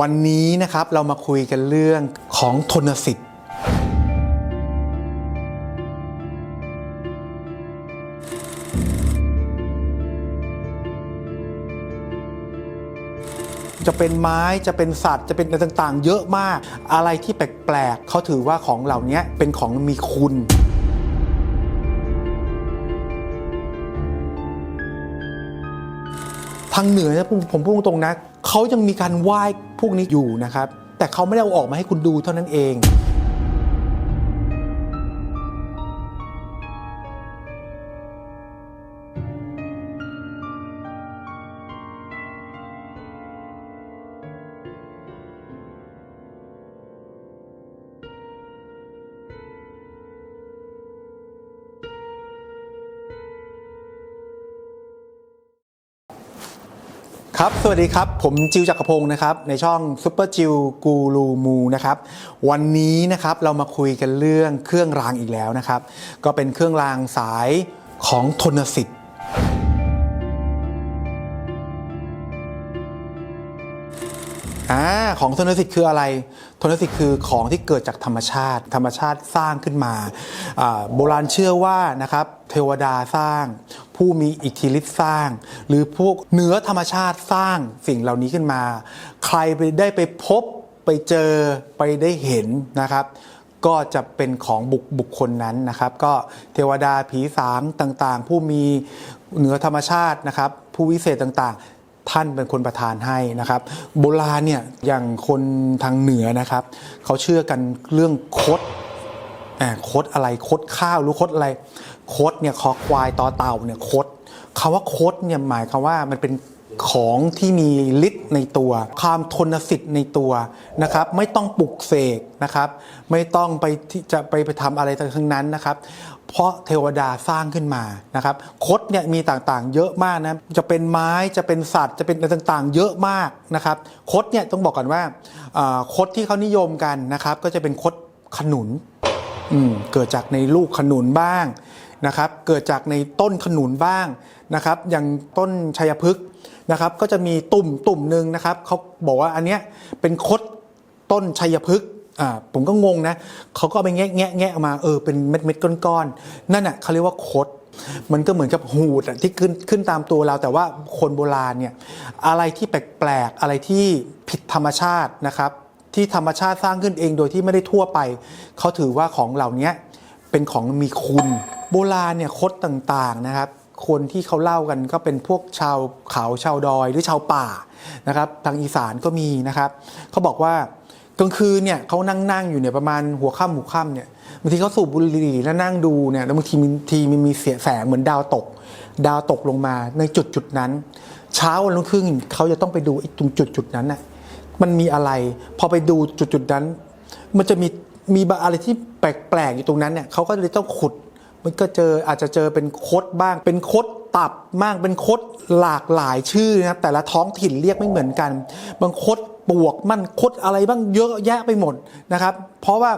วันนี้นะครับเรามาคุยกันเรื่องของทนสิทธิ์จะเป็นไม้จะเป็นสัตว์จะเป็นอะไรต่างๆ เยอะมาก อะไรที่แปลกๆเขาถือว่าของเหล่านี้เป็นของมีคุณ ทางเหนือนะผมพูดตรงนะเขายังมีการไหว้พวกนี้อยู่นะครับ แต่เขาไม่ได้เอาออกมาให้คุณดูเท่านั้นเอง ครับ สวัสดีครับ ผมจิวจักรพงศ์นะครับ ในช่องซุปเปอร์จิวกูรูมูนะครับ วันนี้นะครับเรามาคุยกันเรื่องเครื่องรางอีกแล้วนะครับ ก็เป็นเครื่องรางสายของทนสิทธิ์ อ่าของทนสิทธิ์คืออะไรทนสิทธิ์คือของที่เกิดจากธรรมชาติ ธรรมชาติสร้างขึ้นมาโบราณเชื่อว่านะครับเทวดาสร้าง ผู้มีอิทธิฤทธิ์สร้าง หรือพวกเหนือธรรมชาติสร้างสิ่งเหล่านี้ขึ้นมา ใครไปได้ไปพบไปเจอไปได้เห็นนะครับก็จะเป็นของบุคบุคคลนั้นนะครับ ก็เทวดาผีสางต่างๆ ผู้มีเหนือธรรมชาตินะครับ ผู้วิเศษต่างๆ ท่านเป็นคนประทานให้นะครับ โบราณเนี่ยอย่างคนทางเหนือนะครับ เขาเชื่อกันเรื่องคดคดอะไรคดข้าวหรือคดอะไรคดเนี่ยคอควายต่อเต่าเนี่ยคดคำว่าคดเนี่ยหมายความว่ามันเป็น ของที่มีฤทธิ์ในตัว ความทนสิทธิ์ในตัวนะครับ ไม่ต้องปลุกเสกนะครับ ไม่ต้องไปที่จะไปไปทำอะไรทั้งนั้นนะครับ เพราะเทวดาสร้างขึ้นมานะครับคดเนี่ยมีต่างๆ เยอะมากนะจะเป็นไม้จะเป็นสัตว์จะเป็นอะไรต่างๆ เยอะมากนะครับคดเนี่ยต้องบอกก่อนว่าคดที่เขานิยมกันนะครับ ก็จะเป็นคดขนุนเกิดจากในลูกขนุนบ้างนะครับ เกิดจากในต้นขนุนบ้างนะครับ อย่างต้นชัยพฤกษ์ นะครับก็จะมีตุ่มตุ่มหนึ่งนะครับเขาบอกว่าอันเนี้ยเป็นคดต้นชัยพฤกษ์อ่าผมก็งงนะเขาก็ไปแงะแงะแงะออกมาเออเป็นเม็ดเม็ดก้อนๆนั่นน่ะเขาเรียกว่าคดมันก็เหมือนกับหูดอะที่ขึ้นขึ้นตามตัวเรา แต่ว่าคนโบราณเนี่ยอะไรที่แปลกๆอะไรที่ผิดธรรมชาตินะครับ ที่ธรรมชาติสร้างขึ้นเองโดยที่ไม่ได้ทั่วไป เขาถือว่าของเหล่านี้เป็นของมีคุณ โบราณเนี่ยคดต่างๆนะครับ คนที่เขาเล่ากันก็เป็นพวกชาวเขาชาวดอยหรือชาวป่านะครับ ทางอีสานก็มีนะครับเขาบอกว่ากลางคืนเนี่ยเขานั่งนั่งอยู่เนี่ยประมาณหัวค่ำหัวค่ำเนี่ยบางทีเขาสูบบุหรี่แล้วนั่งดูเนี่ยแล้วบางทีมีทีมันมีเสียแสงเหมือนดาวตก ดาวตกลงมาในจุดจุดนั้น เช้าวันรุ่งขึ้นเขาจะต้องไปดูไอ้ตรงจุดจุดนั้นน่ะมันมีอะไร พอไปดูจุดจุดนั้น มันจะมีมีอะไรที่แปลกๆอยู่ตรงนั้นเนี่ยเขาก็เลยต้องขุด มันก็เจออาจจะเจอเป็นคดบ้าง เป็นคดตับบ้างเป็นคดหลากหลายชื่อนะครับแต่ละท้องถิ่นเรียกไม่เหมือนกัน บางคดปวกมันคดอะไรบ้างเยอะแยะไปหมดนะครับ เพราะว่า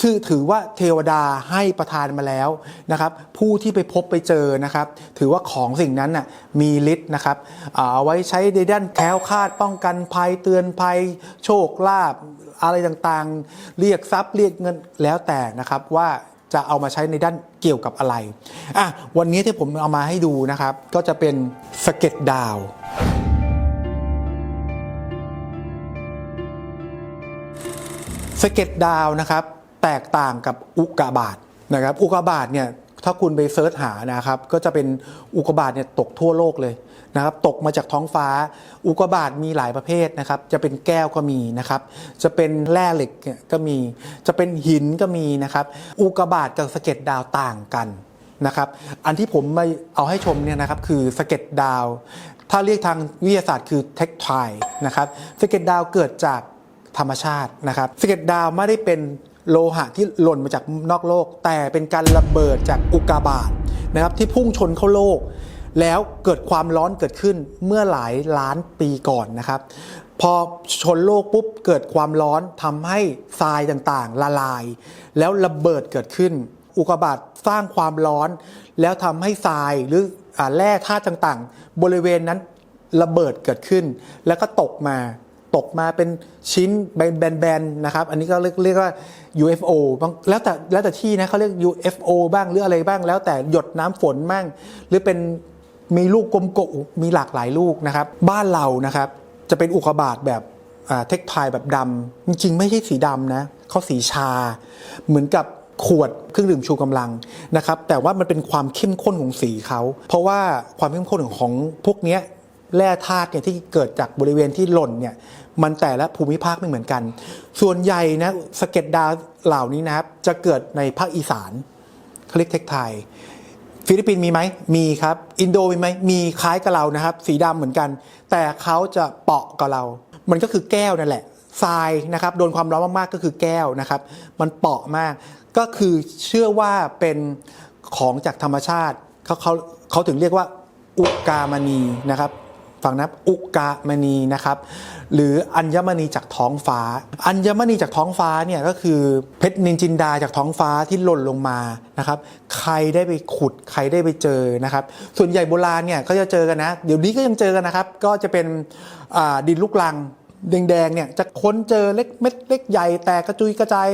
ชื่อถือว่าเทวดาให้ประทานมาแล้วนะครับ ผู้ที่ไปพบไปเจอนะครับ ถือว่าของสิ่งนั้นน่ะมีฤทธิ์นะครับเอาไว้ใช้ในด้านแคล้วคาดป้องกันภัยเตือนภัย โชคลาภอะไรต่างๆ เรียกทรัพย์เรียกเงินแล้วแต่นะครับว่า จะเอามาใช้ในด้านเกี่ยวกับอะไรอะวันนี้ที่ผมเอามาให้ดูนะครับ ก็จะเป็นสเก็ดดาวสเก็ดดาวนะครับ แตกต่างกับอุกกาบาตนะครับ อุกกาบาตเนี่ยถ้าคุณไปเซิร์ชหานะครับ ก็จะเป็นอุกกาบาตเนี่ยตกทั่วโลกเลย นะครับตกมาจากท้องฟ้า อุกกาบาตมีหลายประเภทนะครับ จะเป็นแก้วก็มีนะครับ จะเป็นแร่เหล็กก็มี จะเป็นหินก็มีนะครับ อุกกาบาตกับสะเก็ดดาวต่างกันนะครับ อันที่ผมมาเอาให้ชมเนี่ยนะครับคือสะเก็ดดาว ถ้าเรียกทางวิทยาศาสตร์คือเทคไทนะครับสะเก็ดดาวเกิดจากธรรมชาตินะครับสะเก็ดดาวไม่ได้เป็นโลหะที่หล่นมาจากนอกโลก แต่เป็นการระเบิดจากอุกกาบาตนะครับที่พุ่งชนเข้าโลก แล้วเกิดความร้อนเกิดขึ้นเมื่อหลายล้านปีก่อนนะครับ พอชนโลกปุ๊บเกิดความร้อนทำให้ทรายต่างๆ ละลาย แล้วระเบิดเกิดขึ้น อุกกาบาตสร้างความร้อน แล้วทำให้ทรายหรืออ่าแร่ธาตุต่างๆ บริเวณนั้นระเบิดเกิดขึ้น แล้วก็ตกมาตกมาเป็นชิ้นแบนๆนะครับ อันนี้ก็เรียกเรียกว่า UFO บางแล้วแต่แล้วแต่ที่นะเขาเรียก UFO บ้างหรืออะไรบ้างแล้วแต่หยดน้ำฝนบ้างหรือเป็น มีลูกกลมโกมีหลากหลายลูกนะครับ บ้านเรานะครับจะเป็นอุกกาบาตแบบเทคไทแบบดำจริงๆ ไม่ใช่สีดำนะเขาสีชา เหมือนกับขวดเครื่องดื่มชูกำลังนะครับ แต่ว่ามันเป็นความเข้มข้นของสีเขาเพราะว่าความเข้มข้นของพวกนี้แร่ธาตุเนี่ยที่เกิดจากบริเวณที่หล่นเนี่ยมันแต่ละภูมิภาคไม่เหมือนกัน ส่วนใหญ่นะสะเก็ดดาวเหล่านี้นะครับจะเกิดในภาคอีสานเขาเรียกเทคไทย ฟิลิปปินส์มีไหมมีครับ อินโดมีไหมมีคล้ายกับเรานะครับ สีดำเหมือนกัน แต่เขาจะเปาะกับเรา มันก็คือแก้วนั่นแหละทรายนะครับโดนความร้อนมากๆก็คือแก้วนะครับ มันเปาะมาก ก็คือเชื่อว่าเป็นของจากธรรมชาติเขาเขาเขาถึงเรียกว่าอุกามณีนะครับ ฟังนะอุกามณีนะครับ หรืออัญมณีจากท้องฟ้า อัญมณีจากท้องฟ้าเนี่ยก็คือเพชรนินจินดาจากท้องฟ้าที่หล่นลงมานะครับ ใครได้ไปขุดใครได้ไปเจอนะครับ ส่วนใหญ่โบราณเนี่ยก็จะเจอกันนะ เดี๋ยวนี้ก็ยังเจอกันนะครับ ก็จะเป็นดินลูกลังแดงๆเนี่ยจะค้นเจอเล็กเม็ดเล็กใหญ่แตกกระจุยกระจาย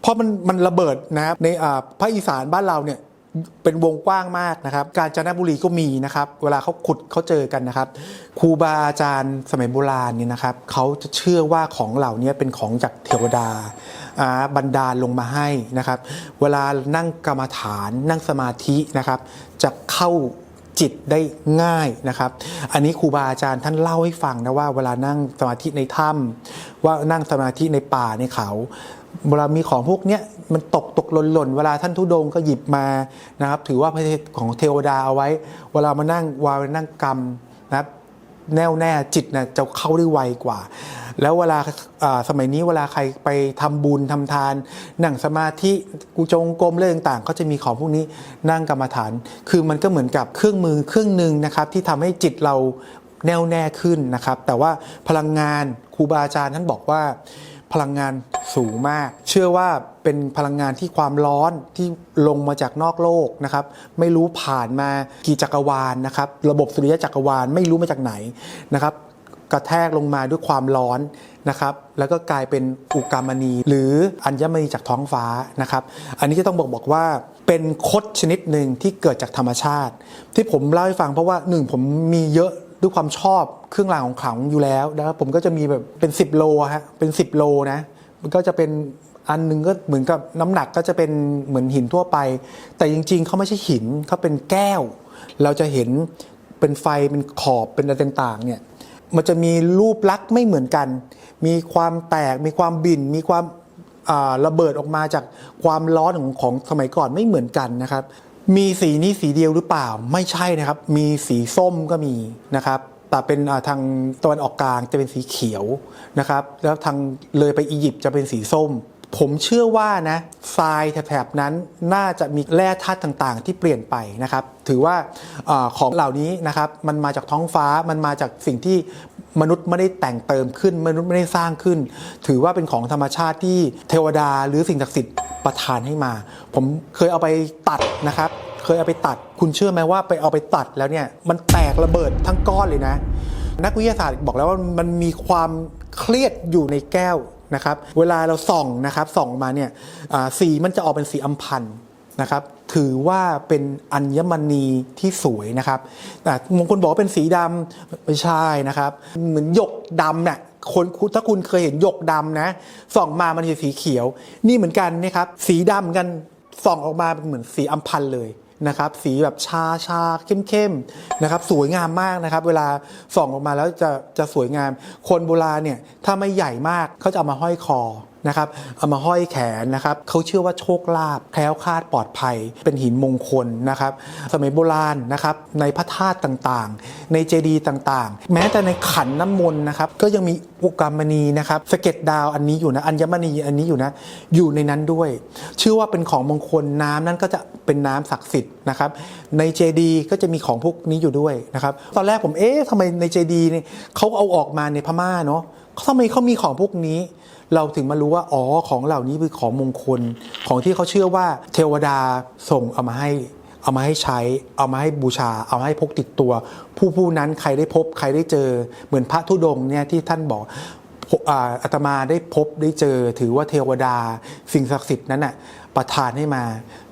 เพราะมันมันระเบิดนะครับในอ่าภาคอีสานบ้านเราเนี่ย เป็นวงกว้างมากนะครับ การจนบุรีก็มีนะครับ เวลาเขาขุดเขาเจอกันนะครับ ครูบาอาจารย์สมัยโบราณเนี่ยนะครับเขาจะเชื่อว่าของเหล่านี้เป็นของจากเทวดาอ่าบันดาลลงมาให้นะครับ เวลานั่งกรรมฐานนั่งสมาธินะครับ จะเข้าจิตได้ง่ายนะครับ อันนี้ครูบาอาจารย์ท่านเล่าให้ฟังนะว่าเวลานั่งสมาธิในถ้ำว่านั่งสมาธิในป่าในเขา เวลามีของพวกเนี้ยมันตกตกหล่นหล่นเวลาท่านทุดงก็หยิบมานะครับ ถือว่าพระเทศของเทวดาเอาไว้ เวลามานั่งวานั่งกรรมนะครับแน่วแน่จิตนะจะเข้าได้ไวกว่า แล้วเวลาสมัยนี้เวลาใครไปทำบุญทำทาน นั่งสมาธิกูจงกรมเรื่องต่างๆเขาจะมีของพวกนี้นั่งกรรมฐาน คือมันก็เหมือนกับเครื่องมือเครื่องหนึ่งนะครับ ที่ทำให้จิตเราแน่วแน่ขึ้นนะครับ แต่ว่าพลังงานครูบาอาจารย์ท่านบอกว่า พลังงานสูงมาก เชื่อว่าเป็นพลังงานที่ความร้อนที่ลงมาจากนอกโลกนะครับ ไม่รู้ผ่านมากี่จักรวาลนะครับ ระบบสุริยะจักรวาลไม่รู้มาจากไหนนะครับ กระแทกลงมาด้วยความร้อนนะครับ แล้วก็กลายเป็นอุกามณี หรืออัญมณีจากท้องฟ้านะครับ อันนี้จะต้องบอกบอกว่าเป็นคดชนิดหนึ่งที่เกิดจากธรรมชาติ ที่ผมเล่าให้ฟังเพราะว่าหนึ่งผมมีเยอะ ด้วยความชอบเครื่องรางของขลังอยู่แล้วนะครับผมก็จะมีแบบเป็น 10 โลฮะเป็น 10 โลนะมันก็จะเป็นอันหนึงก็เหมือนกับน้ำหนักก็จะเป็นเหมือนหินทั่วไป แต่จริงๆเขาไม่ใช่หินเขาเป็นแก้ว เราจะเห็นเป็นไฟเป็นขอบเป็นอะไรต่างๆเนี่ยมันจะมีรูปลักษณ์ไม่เหมือนกัน มีความแตกมีความบินมีความระเบิดออกมาจากความร้อนของของสมัยก่อนไม่เหมือนกันนะครับ มีสีนี้สีเดียวหรือเปล่า ไม่ใช่นะครับ มีสีส้มก็มีนะครับแต่เป็นทางตะวันออกกลางจะเป็นสีเขียวนะครับ แล้วทางเลยไปอียิปต์จะเป็นสีส้ม ผมเชื่อว่านะทรายแถบนั้นน่าจะมีแร่ธาตุต่างๆ ที่เปลี่ยนไปนะครับ ถือว่าอของเหล่านี้นะครับ มันมาจากท้องฟ้ามันมาจากสิ่งที่มนุษย์ไม่ได้แต่งเติมขึ้น มนุษย์ไม่ได้สร้างขึ้น ถือว่าเป็นของธรรมชาติที่เทวดาหรือสิ่งศักดิ์สิทธิ์ประทานให้มา ผมเคยเอาไปตัดนะครับ ยเอาไปตัด คุณเชื่อไหมว่าไปเอาไปตัดแล้วเนี่ยมันแตกระเบิดทั้งก้อนเลยนะ นักวิทยาศาสตร์บอกแล้วว่ามันมีความเครียดอยู่ในแก้วนะครับ เวลาเราส่องนะครับส่องมาเนี่ยสีมันจะออกเป็นสีอัมพันธ์นะครับถือว่าเป็นอัญมณีที่สวยนะครับแต่บางคนบอกว่าเป็นสีดำไม่ใช่นะครับ เหมือนหยกดำเนี่ยคนถ้าคุณเคยเห็นหยกดำนะส่องมามันจะสีเขียว นี่เหมือนกันนะครับ สีดำกันส่องออกมาเป็นเหมือนสีอัมพันเลย นะครับสีแบบชาชาเข้มๆนะครับสวยงามมากนะครับ เวลาส่องออกมาแล้วจะจะสวยงาม คนโบราณเนี่ยถ้าไม่ใหญ่มากเขาจะเอามาห้อยคอ นะครับเอามาห้อยแขนนะครับเขาเชื่อว่าโชคลาภแคล้วคลาดปลอดภัย เป็นหินมงคลนะครับสมัยโบราณนะครับในพระธาตุต่างๆ ในเจดีย์ต่างๆ แม้แต่ในขันน้ำมนต์นะครับก็ยังมีอุกามณีนะครับสเก็ดดาวอันนี้อยู่นะอัญมณีอันนี้อยู่นะอยู่ในนั้นด้วย เชื่อว่าเป็นของมงคลน้ำนั้นก็จะเป็นน้ำศักดิ์สิทธิ์นะครับในเจดีย์ก็จะมีของพวกนี้อยู่ด้วยนะครับตอนแรกผมเอ๊ะทำไมในเจดีย์เนี่ยเขาเอาออกมาในพม่าเนาะทำไมเขามีของพวกนี้ เราถึงมารู้ว่าอ๋อของเหล่านี้คือของมงคล ของที่เขาเชื่อว่าเทวดาส่งเอามาให้เอามาให้ใช้ เอามาให้บูชา เอามาให้พกติดตัว ผู้ผู้นั้นใครได้พบใครได้เจอ เหมือนพระธุดงเนี่ยที่ท่านบอกอาอาตมาได้พบได้เจอ ถือว่าเทวดา สิ่งศักดิ์สิทธิ์นั้นน่ะประทานให้มา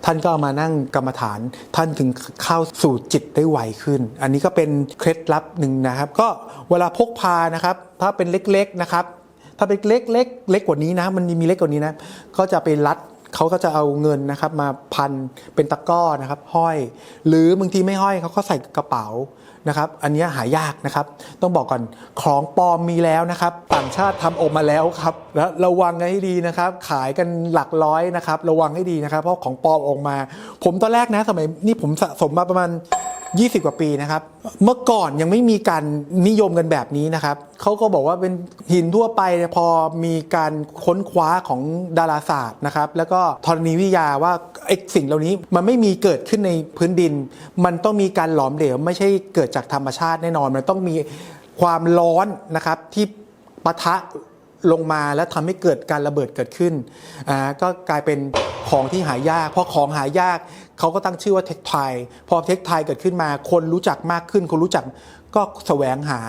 ท่านก็เอามานั่งกรรมฐาน ท่านถึงเข้าสู่จิตได้ไวขึ้น อันนี้ก็เป็นเคล็ดลับหนึ่งนะครับ ก็เวลาพกพานะครับ ถ้าเป็นเล็กๆนะครับ ถ้าเป็นเล็กเล็กเล็กกว่านี้นะ มันมีเล็กกว่านี้นะ ก็จะไปรัดเขาก็จะเอาเงินนะครับ มาพันเป็นตะก้อนะครับ ห้อย หรือบางทีไม่ห้อยเขาก็ใส่กระเป๋านะครับ อันนี้หายากนะครับ ต้องบอกก่อนของปลอมมีแล้วนะครับ ต่างชาติทำออกมาแล้วครับ แล้วระวังให้ดีนะครับ ขายกันหลักร้อยนะครับ ระวังให้ดีนะครับ เพราะของปลอมออกมา ผมตอนแรกนะ สมัยนี่ผมสะสมมาประมาณ 20 กว่าปีนะครับ เมื่อก่อนยังไม่มีการนิยมกันแบบนี้นะครับเขาก็บอกว่าเป็นหินทั่วไปพอมีการค้นคว้าของดาราศาสตร์นะครับแล้วก็ธรณีวิทยาว่าไอ้สิ่งเหล่านี้มันไม่มีเกิดขึ้นในพื้นดิน มันต้องมีการหลอมเหลวไม่ใช่เกิดจากธรรมชาติแน่นอน มันต้องมีความร้อนนะครับที่ปะทะลงมาแล้วทำให้เกิดการระเบิดเกิดขึ้นอ่าก็กลายเป็นของที่หายาก เพราะของหายากเขาก็ตั้งชื่อว่าเทคไทยพอเทคไทยเกิดขึ้นมา คนรู้จักมากขึ้น คนรู้จักก็แสวงหา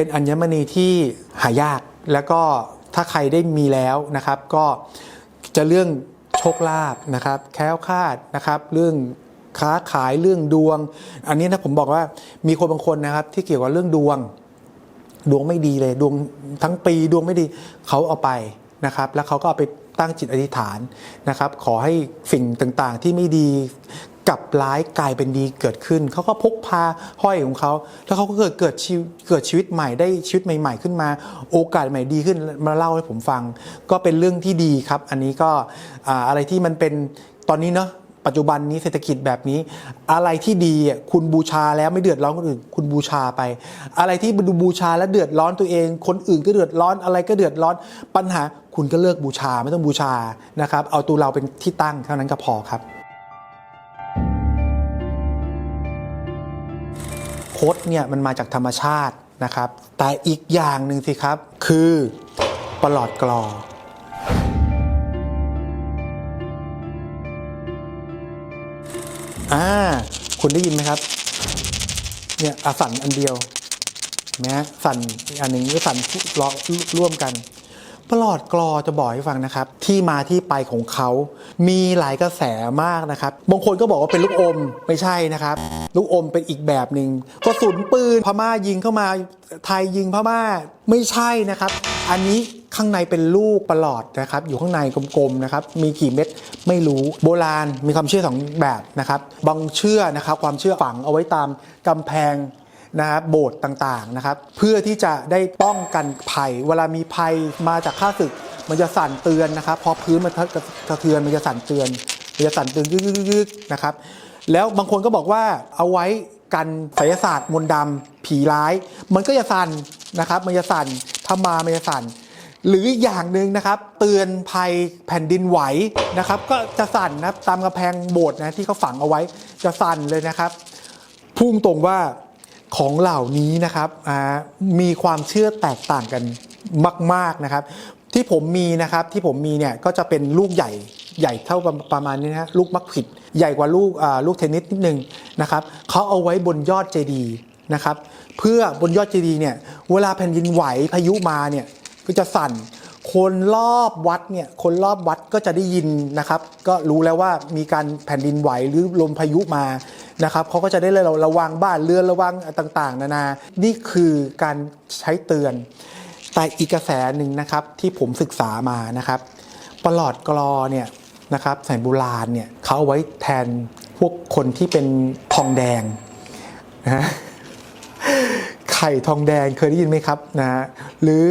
เป็นอัญมณีที่หายากแล้วก็ถ้าใครได้มีแล้วนะครับ ก็จะเรื่องโชคลาภนะครับ แค้วคาดนะครับ เรื่องค้าขายเรื่องดวง อันนี้นะผมบอกว่ามีคนบางคนนะครับ ที่เกี่ยวกับเรื่องดวง ดวงไม่ดีเลยดวงทั้งปีดวงไม่ดีเขาเอาไปนะครับ แล้วเขาก็เอาไป ตั้งจิตอธิษฐานนะครับ ขอให้สิ่งต่างๆที่ไม่ดีกลับร้ายกลายเป็นดีเกิดขึ้น เขาก็พกพาห้อยของเขา แล้วเขาก็เกิดเกิดชีวิตเกิดชีวิตใหม่ได้ชีวิตใหม่ ๆ ขึ้นมา โอกาสใหม่ดีขึ้นมาเล่าให้ผมฟัง ก็เป็นเรื่องที่ดีครับ อันนี้ก็อะไรที่มันเป็นตอนนี้เนาะปัจจุบันนี้เศรษฐกิจแบบนี้ อะไรที่ดีคุณบูชาแล้วไม่เดือดร้อนคนอื่น คุณบูชาไป อะไรที่ดูบูชาแล้วเดือดร้อนตัวเอง คนอื่นก็เดือดร้อนอะไรก็เดือดร้อนปัญหา คุณก็เลิกบูชาไม่ต้องบูชานะครับ เอาตัวเราเป็นที่ตั้งเท่านั้นก็พอครับคดเนี่ยมันมาจากธรรมชาตินะครับ แต่อีกอย่างหนึ่งสิครับ คือประหลอดกลออ่าคุณได้ยินไหมครับเนี่ยอสั่นอันเดียวนไหมฮะสั่นอีกอันหนึ่งก็สั่นล้อร่วมกัน ประหลอดกรอจะบอกให้ฟังนะครับ ที่มาที่ไปของเขา มีหลายกระแสมากนะครับ บางคนก็บอกว่าเป็นลูกอมไม่ใช่นะครับ ลูกอมเป็นอีกแบบหนึ่งกระสุนปืนพม่ายิงเข้ามาไทยยิงพม่าไม่ใช่นะครับ อันนี้ข้างในเป็นลูกประหลอดนะครับ อยู่ข้างในกลมๆนะครับ มีกี่เม็ดไม่รู้โบราณมีความเชื่อสองแบบนะครับบางเชื่อนะครับ ความเชื่อฝังเอาไว้ตามกำแพง นะครับโบสถ์ต่างๆนะครับเพื่อที่จะได้ป้องกันภัย เวลามีภัยมาจากข้าศึก มันจะสั่นเตือนนะครับ พอพื้นมันกระเทือนมันจะสั่นเตือนมันจะสั่นเตือนยึกๆนะครับแล้วบางคนก็บอกว่าเอาไว้กันไสยศาสตร์มนต์ดำผีร้าย มันก็จะสั่นนะครับมันจะสั่นถ้ามามันจะสั่นหรืออย่างหนึ่งนะครับ เตือนภัยแผ่นดินไหวนะครับ ก็จะสั่นนะตามกระแพงโบสถ์นะที่เขาฝังเอาไว้จะสั่นเลยนะครับ พุ่งตรงว่า ของเหล่านี้นะครับมีความเชื่อแตกต่างกันมาก ๆนะครับ ที่ผมมีนะครับที่ผมมีเนี่ยก็จะเป็นลูกใหญ่ใหญ่เท่าประประมาณนี้นะลูกมักผิด ใหญ่กว่าลูกลูกเทนนิสนิดนึงนะครับเขาเอาไว้บนยอดเจดีย์นะครับ เพื่อบนยอดเจดีย์เนี่ยเวลาแผ่นดินไหวพายุมาเนี่ยก็จะสั่น คนรอบวัดเนี่ยคนรอบวัดก็จะได้ยินนะครับ ก็รู้แล้วว่ามีการแผ่นดินไหวหรือลมพายุมานะครับเขาก็จะได้เลยเราระวังบ้านเรือนระวังต่างๆ นานา นี่คือการใช้เตือน แต่อีกกระแสหนึ่งนะครับที่ผมศึกษามานะครับประหลอดกรอเนี่ยนะครับสมัยโบราณเนี่ยเขาเอาไว้แทนพวกคนที่เป็นทองแดงนะฮะไข่ทองแดงเคยได้ยินไหมครับนะฮะหรือ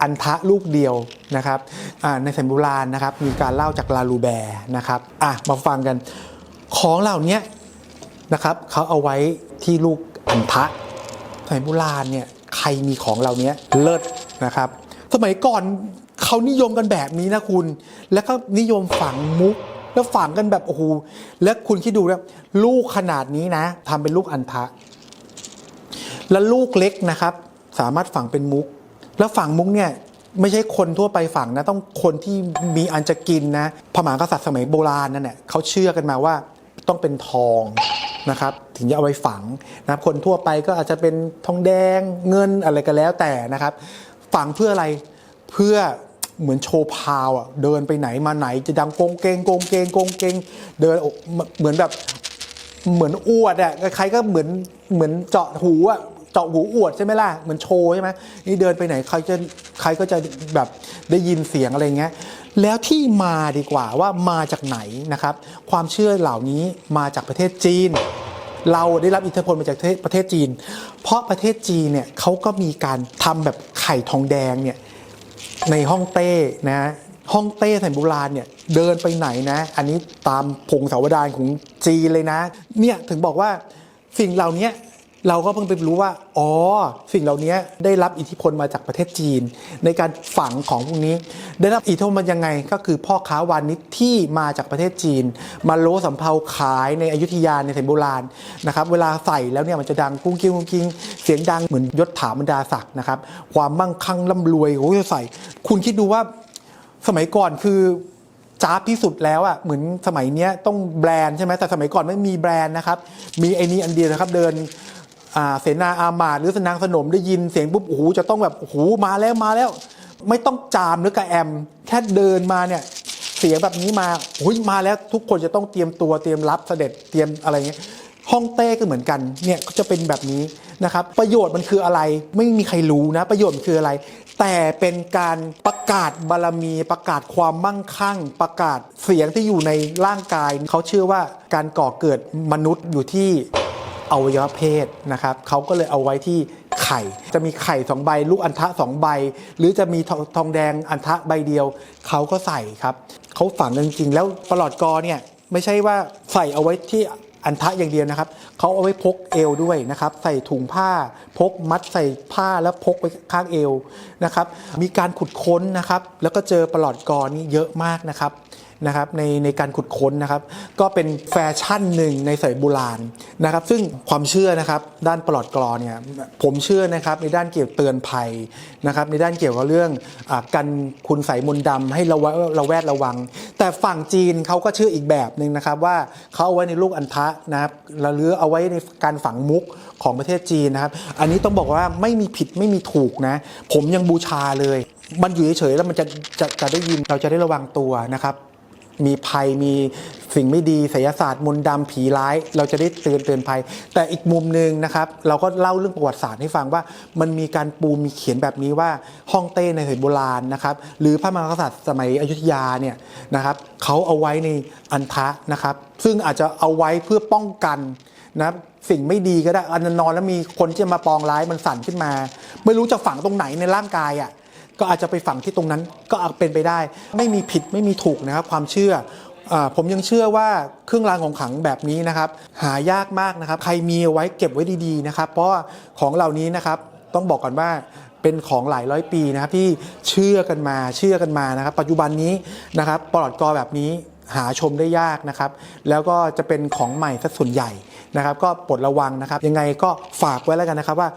อันทะลูกเดียวนะครับในสมัยโบราณนะครับมีการเล่าจากลาลูแบร์นะครับอะมาฟังกันของเหล่านี้นะครับเขาเอาไว้ที่ลูกอันทะสมัยโบราณเนี่ยใครมีของเหล่านี้เลิศนะครับ สมัยก่อนเขานิยมกันแบบนี้นะคุณ แล้วก็นิยมฝังมุกแล้วฝังกันแบบโอ้โหแล้วคุณคิดดูนะลูกขนาดนี้นะทำเป็นลูกอันทะ แล้วลูกเล็กนะครับ สามารถฝังเป็นมุก แล้วฝังมุกเนี่ยไม่ใช่คนทั่วไปฝังนะ ต้องคนที่มีอันจะกินนะพระมหากษัตริย์สมัยโบราณนั่นแหละเขาเชื่อกันมาว่าต้องเป็นทองนะครับถึงจะเอาไว้ฝังนะครับคนทั่วไปก็อาจจะเป็นทองแดงเงินอะไรก็แล้วแต่นะครับ ฝังเพื่ออะไรเพื่อเหมือนโชว์พาวอะเดินไปไหนมาไหนจะดังโกงเกงโกงเกงโกงเกงเดินเหมือนแบบเหมือนอวดอะใครก็เหมือนเหมือนเจาะหูอะาะหูอวดใช่ไหมล่ะเหมือนโชว์ใช่ไหมนี่เดินไปไหนใครจะใครก็จะแบบได้ยินเสียงอะไรเงี้ยแล้วที่มาดีกว่าว่ามาจากไหนนะครับ ความเชื่อเหล่านี้มาจากประเทศจีน เราได้รับอิทธิพลมาจากประเทศจีน เพราะประเทศจีนเนี่ยเขาก็มีการทำแบบไข่ทองแดงเนี่ยในห้องเต้นะห้องเต้สมัยโบราณเนี่ยเดินไปไหนนะ อันนี้ตามพงศาวดารของจีนเลยนะ เนี่ยถึงบอกว่าสิ่งเหล่านี้ เราก็เพิ่งไปรู้ว่า อ๋อ สิ่งเหล่านี้ได้รับอิทธิพลมาจากประเทศจีน ในการฝังของพวกนี้ ได้รับอิทธิพลมายังไง ก็คือพ่อค้าวานิชที่มาจากประเทศจีน มาโลสำเภาขายในอยุธยาในสมัยโบราณนะครับ เวลาใส่แล้วเนี่ยมันจะดังกุ้งกิ้งกุ้งกิ้งเสียงดังเหมือนยศถาบรรดาศักดิ์นะครับ ความมั่งคั่งร่ำรวยโอ้ยใส่ คุณคิดดูว่าสมัยก่อนคือจ้าบที่สุดแล้วอะ่ะเหมือนสมัยเนี้ยต้องแบรนด์ใช่ไหมแต่สมัยก่อนไม่มีแบรนด์นะครับ มีไอ้นี้อันเดียวนะครับเดิน เสนาอามาตหรือสนางสนมได้ยินเสียงปุ๊บโอ้โหจะต้องแบบโอ้โหมาแล้วมาแล้ว ไม่ต้องจามหรือกระแอม แค่เดินมาเนี่ยเสียงแบบนี้มาโอ้ยมาแล้วทุกคนจะต้องเตรียมตัวเตรียมรับเสด็จเตรียมอะไรเงี้ยห้องเต้ก็เหมือนกันเนี่ยก็จะเป็นแบบนี้นะครับประโยชน์มันคืออะไรไม่มีใครรู้นะ ประโยชน์มันคืออะไร แต่เป็นการประกาศบารมี ประกาศความมั่งคั่ง ประกาศเสียงที่อยู่ในร่างกาย เขาเชื่อว่าการก่อเกิดมนุษย์อยู่ที่ อวัยวะเพศนะครับเขาก็เลยเอาไว้ที่ไข่ จะมีไข่สองใบ ลูกอันทะสองใบ หรือจะมีทองทองแดงอันทะใบเดียวเขาก็ใส่ครับเขาฝังจริงๆ แล้วประหลอดกอเนี่ยไม่ใช่ว่าใส่เอาไว้ที่อันทะอย่างเดียวนะครับเขาเอาไว้พกเอวด้วยนะครับ ใส่ถุงผ้า พกมัดใส่ผ้าแล้วพกไปข้างเอวนะครับ มีการขุดค้นนะครับ แล้วก็เจอประหลอดกอนี่เยอะมากนะครับ นะครับในในการขุดค้นนะครับ ก็เป็นแฟชั่นหนึ่งในสมัยโบราณนะครับ ซึ่งความเชื่อนะครับด้านปลอดกรอเนี่ยผมเชื่อนะครับในด้านเกี่ยวเตือนภัยนะครับ ในด้านเกี่ยวกับเรื่องอากันคุณใสยมนต์ดำให้ระแวะระแวดระวัง แต่ฝั่งจีนเขาก็เชื่ออีกแบบหนึ่งนะครับว่าเขาเอาไว้ในลูกอันทะนะครับหรือเอาไว้ในการฝังมุกของประเทศจีนนะครับ อันนี้ต้องบอกว่าไม่มีผิดไม่มีถูกนะ ผมยังบูชาเลย มันอยู่เฉยๆแล้วมันจะจะจะได้ยินเราจะได้ระวังตัวนะครับ มีภัยมีสิ่งไม่ดีไสยศาสตร์มนต์ดำผีร้าย เราจะได้เตือนเตือนภัย แต่อีกมุมหนึ่งนะครับ เราก็เล่าเรื่องประวัติศาสตร์ให้ฟังว่า มันมีการปูมีเขียนแบบนี้ว่าห้องเต้ในสมัยโบราณนะครับ หรือพระมหากษัตริย์สมัยอยุธยาเนี่ยนะครับเขาเอาไว้ในอันทะนะครับ ซึ่งอาจจะเอาไว้เพื่อป้องกันนะสิ่งไม่ดีก็ได้อันนอนแล้วมีคนที่จะมาปองร้ายมันสั่นขึ้นมา ไม่รู้จะฝังตรงไหนในร่างกายอะ ก็อาจจะไปฝังที่ตรงนั้นก็อาจเป็นไปได้ ไม่มีผิดไม่มีถูกนะครับ ความเชื่ออาผมยังเชื่อว่าเครื่องรางของขลังแบบนี้นะครับ หายากมากนะครับ ใครมีเอาไว้เก็บไว้ดีๆนะครับ เพราะว่าของเหล่านี้นะครับต้องบอกก่อนว่าเป็นของหลายร้อยปีนะครับที่เชื่อกันมาเชื่อกันมานะครับ ปัจจุบันนี้นะครับปลอดกอแบบนี้หาชมได้ยากนะครับ แล้วก็จะเป็นของใหม่สัดส่วนใหญ่นะครับ ก็โปรดระวังนะครับ ยังไงก็ฝากไว้แล้วกันนะครับว่า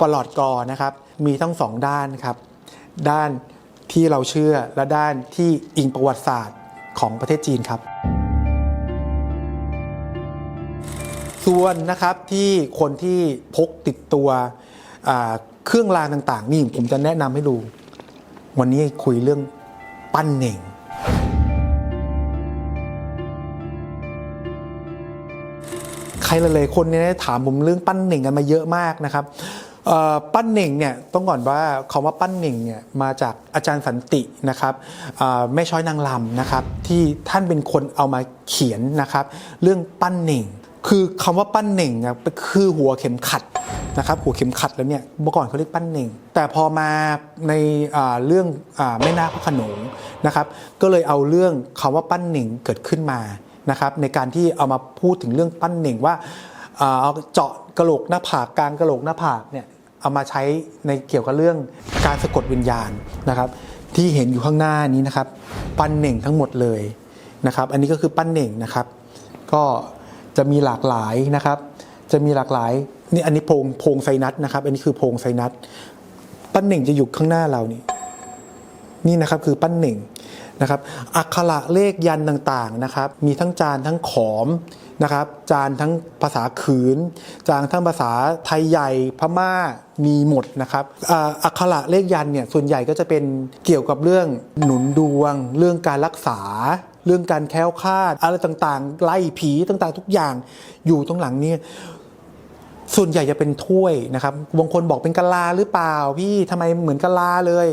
ปลอดกอนะครับมีทั้งสองด้านครับ ด้านที่เราเชื่อและด้านที่อิงประวัติศาสตร์ของประเทศจีนครับ ส่วนนะครับที่คนที่พกติดตัวเครื่องรางต่าง ๆ นี่ผมจะแนะนำให้ดู วันนี้คุยเรื่องปั้นเหน่งใครหลายๆคนเนี่ยถามผมเรื่องปั้นเหน่งกันมาเยอะมากนะครับ ปั้นเหน่งเนี่ยต้องก่อนว่าคำว่าปั้นเหน่งเนี่ยมาจากอาจารย์สันตินะครับแม่ช้อยนางลำนะครับที่ท่านเป็นคนเอามาเขียนนะครับ เรื่องปั้นเหน่ง คือคำว่าปั้นเหน่งเนี่ยคือหัวเข็มขัดนะครับหัวเข็มขัดแล้วเนี่ยเมื่อก่อนเขาเรียกปั้นเหน่ง แต่พอมาในเรื่องอแม่นาคพระขนงนะครับ ก็เลยเอาเรื่องคำว่าปั้นเหน่งเกิดขึ้นมานะครับ ในการที่เอามาพูดถึงเรื่องปั้นเหน่งว่าเอาเจาะกระโหลกหน้าผากกลางกระโหลกหน้าผากเนี่ย เอามาใช้ในเกี่ยวกับเรื่องการสะกดวิญญาณนะครับ ที่เห็นอยู่ข้างหน้านี้นะครับ ปั้นเหน่งทั้งหมดเลยนะครับ อันนี้ก็คือปั้นเหน่งนะครับ ก็จะมีหลากหลายนะครับ จะมีหลากหลายนี่อันนี้โพงโพงไซนัสนะครับ อันนี้คือโพงไซนัสปั้นเหน่งจะอยู่ข้างหน้าเรานี่นี่นะครับคือปั้นเหน่งนะครับ อักขระเลขยันต์ต่างๆนะครับ มีทั้งจานทั้งขอม นะครับ จานทั้งภาษาขืน จานทั้งภาษาไทยใหญ่พม่ามีหมดนะครับอักขระเลขยันเนี่ยส่วนใหญ่ก็จะเป็นเกี่ยวกับเรื่องหนุนดวง เรื่องการรักษา เรื่องการแคล้วคลาดอะไรต่างๆ ไล่ผีต่างๆ ทุกอย่างอยู่ตรงหลังเนี่ยส่วนใหญ่จะเป็นถ้วยนะครับบางคนบอกเป็นกะลาหรือเปล่าพี่ทำไมเหมือนกะลาเลย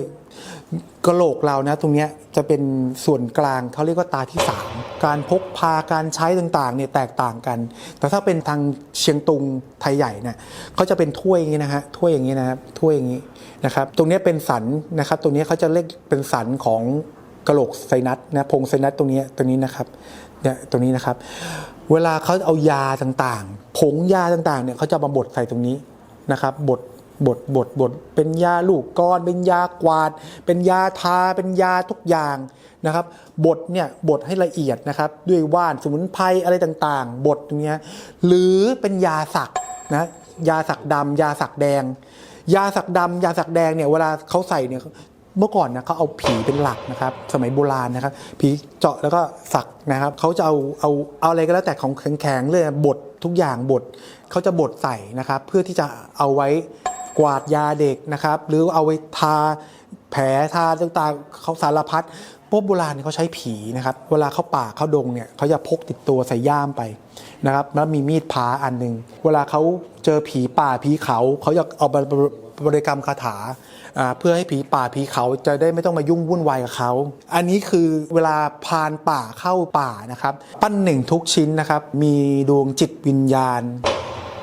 กระโหลกเรานะตรงนี้จะเป็นส่วนกลางเขาเรียกว่าตาที่สามการพกพาการใช้ต่างๆเนี่ยแตกต่างกัน แต่ถ้าเป็นทางเชียงตุงไทยใหญ่เนี่ยเขาจะเป็นถ้วยอย่างนี้นะฮะถ้วยอย่างนี้นะครับถ้วยอย่างนี้นะครับตรงนี้เป็นสันนะครับตรงนี้เขาจะเรียกเป็นสันของกระโหลกไซนัสนะพงไซนัสตรงนี้ตรงนี้นะครับเนี่ยตรงนี้นะครับ เวลาเขาเอายาต่างๆ ผงยาต่างๆเนี่ยเขาจะมาบดใส่ตรงนี้นะครับบด บดบดบดเป็นยาลูกก้อนเป็นยากวาด เป็นยาทาเป็นยาทุกอย่างนะครับบดเนี่ยบดให้ละเอียดนะครับ ด้วยว่านสมุนไพรอะไรต่างๆบดตรงเนี้ยหรือเป็นยาสักนะยาสักดำยาสักแดง ยาสักดำยาสักแดงเนี่ยเวลาเขาใส่เนี่ยเมื่อก่อนนะเขาเอาผีเป็นหลักนะครับ สมัยโบราณนะครับ ผีเจาะแล้วก็สักนะครับเขาจะเอาเอาเอาอะไรก็แล้วแต่ของแข็งๆเลยบดทุกอย่างบดเขาจะบดใส่นะครับ เพื่อที่จะเอาไว้ กวาดยาเด็กนะครับ หรือเอาไว้ทาแผลทาต่างๆเขาสารพัดพวกโบราณเนี่ยเขาใช้ผีนะครับ เวลาเขาป่าเขาดงเนี่ยเขาจะพกติดตัวใส่ย่ามไปนะครับแล้วมีมีดพาอันหนึ่งเวลาเขาเจอผีป่าผีเขาเขาจะเอาบริบริกรรมคาถาเพื่อให้ผีป่าผีเขาจะได้ไม่ต้องมายุ่งวุ่นวายกับเขา อันนี้คือเวลาพานป่าเข้าป่านะครับ ปั้นหนึ่งทุกชิ้นนะครับ มีดวงจิตวิญญาณ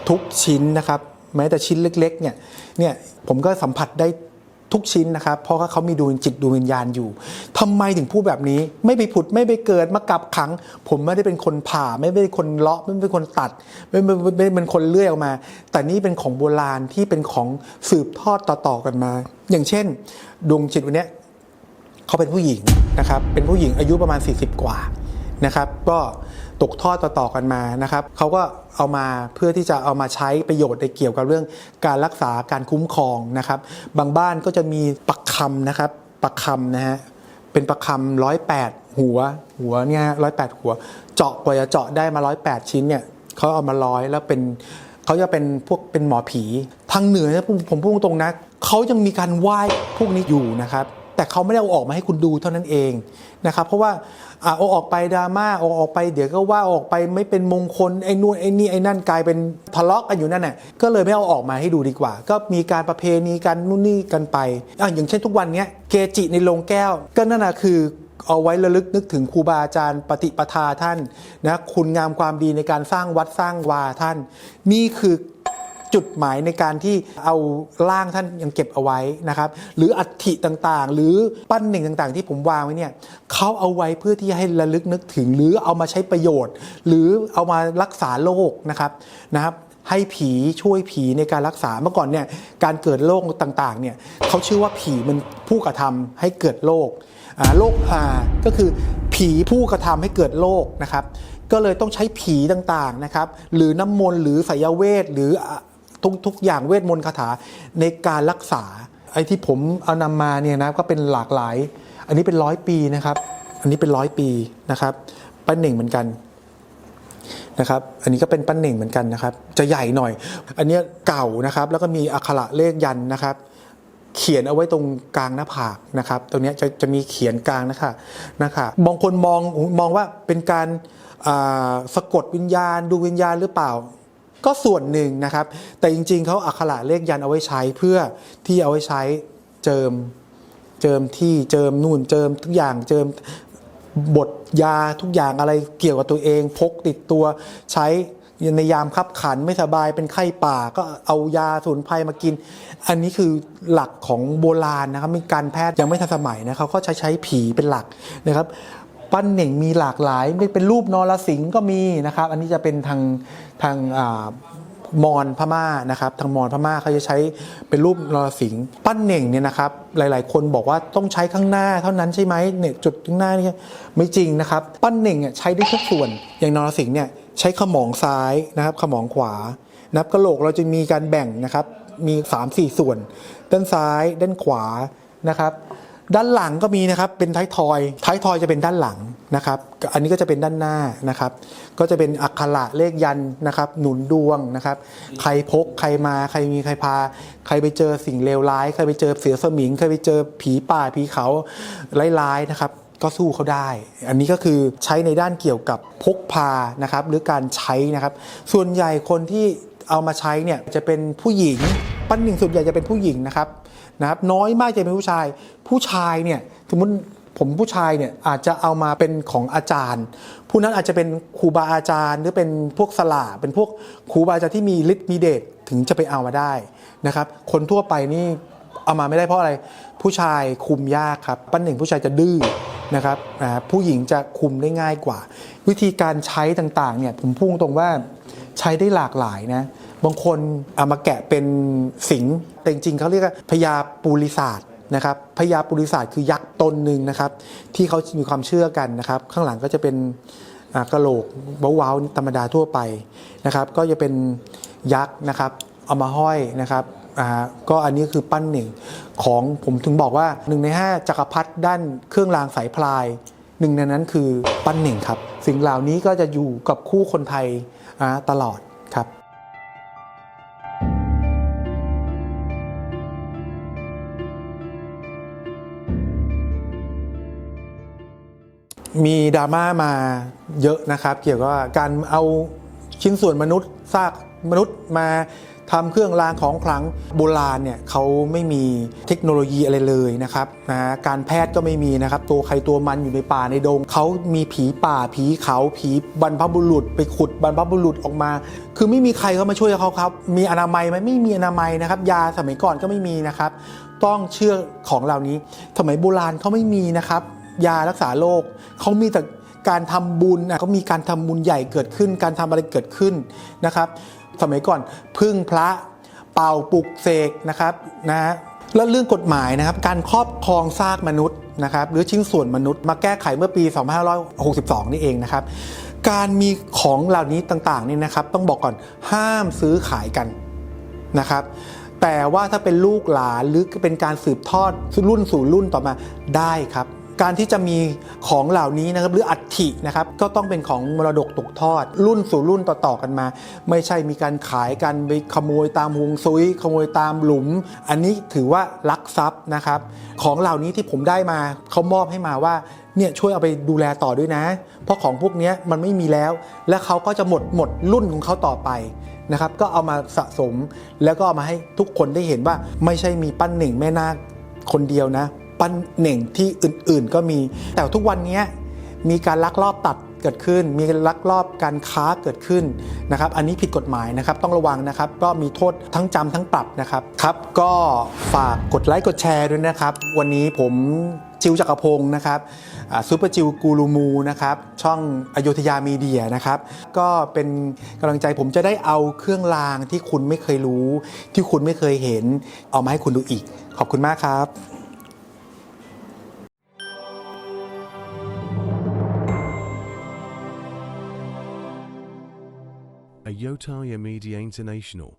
ทุกชิ้นนะครับ แม้แต่ชิ้นเล็กๆเนี่ยเนี่ยผมก็สัมผัสได้ทุกชิ้นนะครับ เพราะว่าเขามีดวงจิตดวงวิญญาณอยู่ทำไมถึงพูดแบบนี้ไม่ไปผุดไม่ไปเกิดมากับขัง ผมไม่ได้เป็นคนผ่า ไม่ได้เป็นคนเลาะไม่ได้เป็นคนตัดไม่ไม่ไม่เป็นคนเลื่อยออกมา แต่นี่เป็นของโบราณที่เป็นของสืบทอดต่อๆกันมา อย่างเช่น ดวงจิตวันนี้เขาเป็นผู้หญิงนะครับเป็นผู้หญิงอายุประมาณ 40 กว่านะครับ ก็ ตกทอดต่อๆกันมานะครับเขาก็เอามาเพื่อที่จะเอามาใช้ประโยชน์ในเกี่ยวกับเรื่องการรักษาการคุ้มครองนะครับ บางบ้านก็จะมีปักคำนะครับปักคำนะฮะเป็นประคำร้อยแปดหัวหัวเนี่ยร้อยแปดหัว เจาะกว่าจะเจาะได้มาร้อยแปดชิ้นเนี่ยเขาเอามาร้อยแล้วเป็นเขาจะเป็นพวกเป็นหมอผี ทางเหนือนะผมพูดตรงนะเขายังมีการไหว้พวกนี้อยู่นะครับ แต่เขาไม่ได้เอาออกมาให้คุณดูเท่านั้นเองนะครับเพราะว่าเอาออกไปดราม่าเอาออกไปเดี๋ยวก็ว่าออกไปไม่เป็นมงคลไอ้นู่นไอ้นี่ไอ้นั่นกลายเป็นทะเลาะกันอยู่นั่นแหละก็เลยไม่เอาออกมาให้ดูดีกว่า ก็มีการประเพณีกันนู่นนี่กันไปอะอย่างเช่นทุกวันนี้เกจิในโรงแก้ว ก็นั่นนะคือเอาไว้ระลึกนึกถึงครูบาอาจารย์ปฏิปทาท่านนะคุณงามความดีในการสร้างวัดสร้างวาท่าน นี่คือ จุดหมายในการที่เอาร่างท่านยังเก็บเอาไว้นะครับ หรืออัฐิต่างๆ หรือปั้นหนึ่งต่างๆ ที่ผมวางไว้เนี่ยเขาเอาไว้เพื่อที่ให้ระลึกนึกถึง หรือเอามาใช้ประโยชน์ หรือเอามารักษาโรคนะครับนะครับให้ผีช่วยผีในการรักษาเมื่อก่อนเนี่ยการเกิดโรคต่างๆเนี่ยเขาชื่อว่าผีมันผู้กระทำให้เกิดโรคอ่าโรคอ่าก็คือผีผู้กระทำให้เกิดโรคนะครับ ก็เลยต้องใช้ผีต่างๆนะครับ หรือน้ำมนต์หรือไสยเวทหรือ ทุกทุกอย่างเวทมนต์คาถาในการรักษา ไอ้ที่ผมเอานำมาเนี่ยนะก็เป็นหลากหลาย อันนี้เป็นร้อยปีนะครับ อันนี้เป็นร้อยปีนะครับป้าหนึ่งเหมือนกันนะครับ อันนี้ก็เป็นปั้นหนึ่งเหมือนกันนะครับ จะใหญ่หน่อย อันนี้เก่านะครับ แล้วก็มีอักขระเลขยันนะครับ เขียนเอาไว้ตรงกลางหน้าผากนะครับ ตรงนี้จะจะมีเขียนกลางนะคะนะคะบางคนมองมองว่าเป็นการสะกดวิญญาณดูวิญญาณหรือเปล่า ก็ส่วนหนึ่งนะครับ แต่จริงๆเขาอักขระเลขยันเอาไว้ใช้เพื่อที่เอาไว้ใช้เจิมเจิมที่เจิมนู่นเจิมทุกอย่างเจิมบทยาทุกอย่างอะไรเกี่ยวกับตัวเอง พกติดตัวใช้ในยามคับขันไม่สบายเป็นไข้ป่าก็เอายาสมุนไพรมากิน อันนี้คือหลักของโบราณนะครับมีการแพทย์ยังไม่ทันสมัยนะเขาก็ใช้ใช้ผีเป็นหลักนะครับ ปั้นเหน่งมีหลากหลายไม่เป็นรูปนรสิงห์ก็มีนะครับ อันนี้จะเป็นทางทางอ่ามอญพม่านะครับทางมอญพม่าเขาจะใช้เป็นรูปนรสิงห์ปั้นเหน่งเนี่ยนะครับ หลาย ๆ คนบอกว่าต้องใช้ข้างหน้าเท่านั้นใช่ไหมเนี่ยจุดข้างหน้านี่ไม่จริงนะครับ ปั้นเหน่งอะใช้ได้ทุกส่วน อย่างนรสิงห์เนี่ยใช้ขมองซ้ายนะครับ ขมองขวานับกระโหลกเราจะมีการแบ่งนะครับมี 3-4 ส่วน ด้านซ้าย ด้านขวานะครับ ด้านหลังก็มีนะครับเป็นท้ายทอยท้ายทอยจะเป็นด้านหลังนะครับ อันนี้ก็จะเป็นด้านหน้านะครับ ก็จะเป็นอักขระเลขยันนะครับ หนุนดวงนะครับ ใครพกใครมาใครมีใครพา ใครไปเจอสิ่งเลวร้ายใครไปเจอเสือสมิงใครไปเจอผีป่าผีเขาร้ายๆนะครับก็สู้เขาได้ อันนี้ก็คือใช้ในด้านเกี่ยวกับพกพานะครับหรือการใช้นะครับ ส่วนใหญ่คนที่เอามาใช้เนี่ยจะเป็นผู้หญิง ปั้นหนึ่งส่วนใหญ่จะเป็นผู้หญิงนะครับ นะครับน้อยมากจะเป็นผู้ชาย ผู้ชายเนี่ยสมมติผมผู้ชายเนี่ยอาจจะเอามาเป็นของอาจารย์ ผู้นั้นอาจจะเป็นครูบาอาจารย์ หรือเป็นพวกสลาเป็นพวกครูบาอาจารย์ที่มีฤทธิ์มีเดชถึงจะไปเอามาได้นะครับ คนทั่วไปนี่เอามาไม่ได้เพราะอะไร ผู้ชายคุมยากครับปั้นหนึ่งผู้ชายจะดื้อนะครับผู้หญิงจะคุมได้ง่ายกว่า วิธีการใช้ต่างๆเนี่ยผมพูดตรงว่าใช้ได้หลากหลายนะ บางคนเอามาแกะเป็นสิงแต่จริงๆเขาเรียกว่าพญาปูริศาสตร์นะครับพญาปุริศาสตร์คือยักษ์ตนหนึ่งนะครับ ที่เขามีความเชื่อกันนะครับ ข้างหลังก็จะเป็นกระโหลกเว้าวๆธรรมดาทั่วไปนะครับ ก็จะเป็นยักษ์นะครับ เอามาห้อยนะครับก็อันนี้คือปั้นหนึ่งของผมถึงบอกว่า1ใน5จักรพรรดิด้านเครื่องรางสายพลายหนึ่งในนั้นคือปั้นหนึ่งครับ สิ่งเหล่านี้ก็จะอยู่กับคู่คนไทยตลอดครับ มีดราม่ามาเยอะนะครับ เกี่ยวกับการเอาชิ้นส่วนมนุษย์ซากมนุษย์มาทำเครื่องรางของขลังโบราณเนี่ยเขาไม่มีเทคโนโลยีอะไรเลยนะครับนะฮะการแพทย์ก็ไม่มีนะครับ ตัวใครตัวมันอยู่ในป่าในดงเขามีผีป่าผีเขาผีบรรพบุรุษ ไปขุดบรรพบุรุษออกมา คือไม่มีใครเข้ามาช่วยเขาครับ มีอนามัยไหมไม่มีอนามัยนะครับ ยาสมัยก่อนก็ไม่มีนะครับ ต้องเชื่อของเหล่านี้ สมัยโบราณเขาไม่มีนะครับ ยารักษาโรคเขามีแต่การทำบุญอะเขามีการทำบุญใหญ่เกิดขึ้น การทำอะไรเกิดขึ้นนะครับ สมัยก่อนพึ่งพระเป่าปลุกเสกนะครับนะฮะแล้วเรื่องกฎหมายนะครับ การครอบครองซากมนุษย์นะครับ หรือชิ้นส่วนมนุษย์มาแก้ไขเมื่อปี 2562 นี่เองนะครับ การมีของเหล่านี้ต่างๆนี่นะครับ ต้องบอกก่อนห้ามซื้อขายกันนะครับแต่ว่าถ้าเป็นลูกหลานหรือเป็นการสืบทอดรุ่นสู่รุ่นต่อมาได้ครับ การที่จะมีของเหล่านี้นะครับหรืออัฐินะครับก็ต้องเป็นของมรดกตกทอด รุ่นสู่รุ่นต่อๆกันมา ไม่ใช่มีการขายกันไปขโมยตามฮวงซุย ขโมยตามหลุม อันนี้ถือว่าลักทรัพย์นะครับ ของเหล่านี้ที่ผมได้มาเขามอบให้มาว่าเนี่ยช่วยเอาไปดูแลต่อด้วยนะ เพราะของพวกนี้มันไม่มีแล้ว และเขาก็จะหมดหมดรุ่นของเขาต่อไปนะครับ ก็เอามาสะสมแล้วก็เอามาให้ทุกคนได้เห็นว่าไม่ใช่มีปั้นหนึ่งแม่นาคคนเดียวนะ ปั้นเหน่งที่อื่นๆก็มี แต่ทุกวันนี้มีการลักลอบตัดเกิดขึ้น มีการลักลอบการค้าเกิดขึ้นนะครับ อันนี้ผิดกฎหมายนะครับ ต้องระวังนะครับ ก็มีโทษทั้งจำทั้งปรับนะครับ ครับ ก็ฝากกดไลค์กดแชร์ด้วยนะครับ วันนี้ผมจิวจักรพงศ์นะครับซูเปอร์จิวกูรูมูนะครับ ช่องอโยธยามีเดียนะครับ ก็เป็นกำลังใจผมจะได้เอาเครื่องรางที่คุณไม่เคยรู้ ที่คุณไม่เคยเห็น เอามาให้คุณดูอีก ขอบคุณมากครับ Ayutthaya Media International